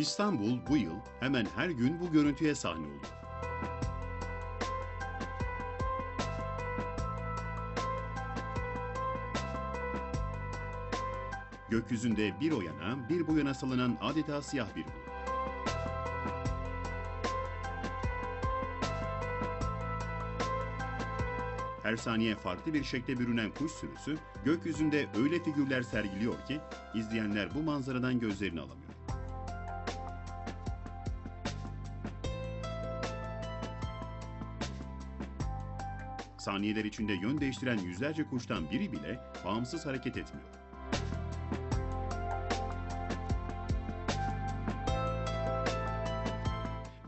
İstanbul bu yıl hemen her gün bu görüntüye sahne oldu. Gökyüzünde bir o yana bir bu yana salınan adeta siyah bir bulut. Her saniye farklı bir şekle bürünen kuş sürüsü gökyüzünde öyle figürler sergiliyor ki izleyenler bu manzaradan gözlerini alamıyor. Saniyeler içinde yön değiştiren yüzlerce kuştan biri bile bağımsız hareket etmiyor.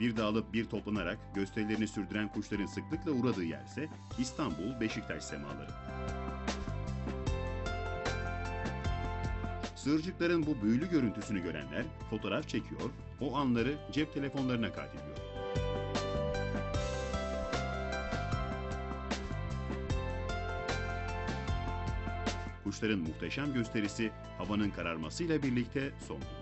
Bir dağılıp bir toplanarak gösterilerini sürdüren kuşların sıklıkla uğradığı yerse İstanbul Beşiktaş semaları. Sığırcıkların bu büyülü görüntüsünü görenler fotoğraf çekiyor, o anları cep telefonlarına kaydediyor. Kuşların muhteşem gösterisi havanın kararmasıyla birlikte son buluyor.